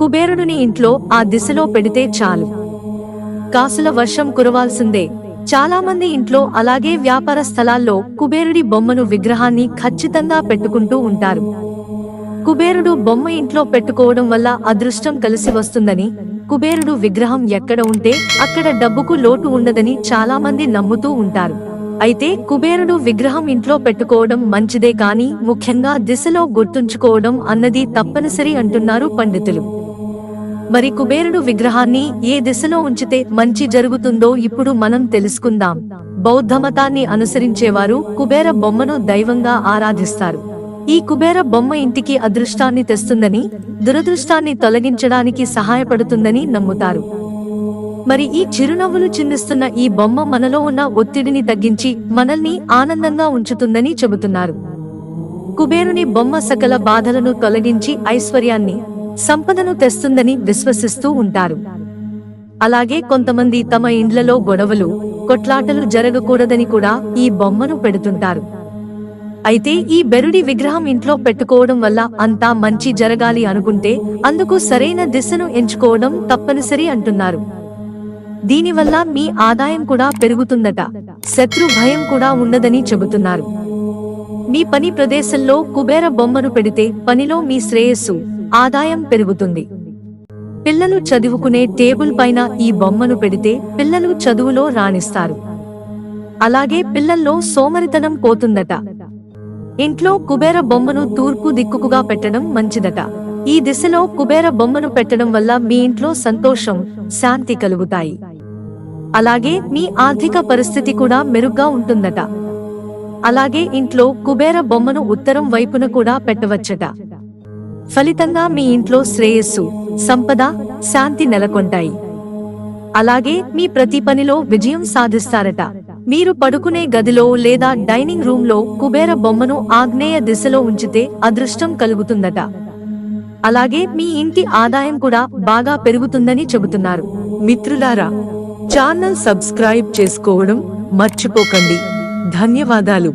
కుబేరుడిని ఇంట్లో ఆ దిశలో పెడితే చాలు. కాసుల వర్షం కురవాల్సిందే. చాలామంది ఇంట్లో అలాగే వ్యాపార స్థలాల్లో కుబేరుడి బొమ్మను విగ్రహాన్ని ఖచ్చితంగా పెట్టుకుంటూ ఉంటారు. కుబేరుడు బొమ్మ ఇంట్లో పెట్టుకోవడం వల్ల అదృష్టం కలిసి వస్తుందని కుబేరుడు విగ్రహం ఎక్కడ ఉంటే అక్కడ డబ్బుకు లోటు ఉండదని చాలామంది నమ్ముతూ ఉంటారు. అయితే కుబేరుడు విగ్రహం ఇంట్లో పెట్టుకోవడం మంచిదే కానీ ముఖ్యంగా దిశలో గుర్తుంచుకోవడం అన్నది తప్పనిసరి అంటున్నారు పండితులు. మరి కుబేరుడు విగ్రహాన్ని ఏ దిశలో ఉంచితే మంచి జరుగుతుందో ఇప్పుడు మనం తెలుసుకుందాం. బౌద్ధమతాన్ని అనుసరించేవారు కుబేర బొమ్మను దైవంగా ఆరాధిస్తారు. ఈ కుబేర బొమ్మ ఇంటికి అదృష్టాన్ని తెస్తుందని దురదృష్టాన్ని తొలగించడానికి సహాయపడుతుందని నమ్ముతారు. మరి ఈ చిరునవ్వులు చిందిస్తున్న ఈ బొమ్మ మనలో ఉన్న ఒత్తిడిని తగ్గించి మనల్ని ఆనందంగా ఉంచుతుందని చెబుతున్నారు. కుబేరుని బొమ్మ సకల బాధలను తొలగించి ఐశ్వర్యాన్ని సంపదను తెస్తుందని విశ్వసిస్తూ ఉంటారు. అలాగే కొంతమంది తమ ఇండ్లలో గొడవలు కొట్లాటలు జరగకూడదని కూడా ఈ బొమ్మను పెడుతుంటారు. అయితే ఈ బెరుడి విగ్రహం ఇంట్లో పెట్టుకోవడం వల్ల అంతా మంచి జరగాలి అనుకుంటే అందుకు సరైన దిశను ఎంచుకోవడం తప్పనిసరి అంటున్నారు. దీనివల్ల మీ ఆదాయం కూడా పెరుగుతుందట శత్రు భయం కూడా ఉండదని చెబుతున్నారు. మీ పని ప్రదేశంలో కుబేర బొమ్మను పెడితే పనిలో మీ శ్రేయస్సు ఆదాయం పెరుగుతుంది. పిల్లలు చదువుకునే టేబుల్ పైన ఈ బొమ్మను పెడితే పిల్లలు చదువులో రాణిస్తారు. అలాగే పిల్లల్లో సోమరితనం పోతుందట. ఇంట్లో కుబేర బొమ్మను తూర్పు దిక్కుకుగా పెట్టడం మంచిదట. ఈ దిశలో కుబేర బొమ్మను పెట్టడం వల్ల మీ ఇంట్లో సంతోషం శాంతి కలుగుతాయి. అలాగే మీ ఆర్థిక పరిస్థితి కూడా మెరుగ్గా ఉంటుందట. అలాగే ఇంట్లో కుబేర బొమ్మను ఉత్తరం వైపున కూడా పెట్టవచ్చట. ఫలితంగా మీ ఇంట్లో శ్రేయస్సు సంపద శాంతి నెలకొంటాయి. అలాగే మీ ప్రతి పనిలో విజయం సాధిస్తారట. మీరు పడుకునే గదిలో లేదా డైనింగ్ రూమ్లో కుబేర బొమ్మను ఆగ్నేయ దిశలో ఉంచితే అదృష్టం కలుగుతుందట. అలాగే మీ ఇంటి ఆదాయం కూడా బాగా పెరుగుతుందని చెబుతున్నారు. మిత్రులారా ఛానల్ సబ్స్క్రైబ్ చేసుకోవడం మర్చిపోకండి. ధన్యవాదాలు.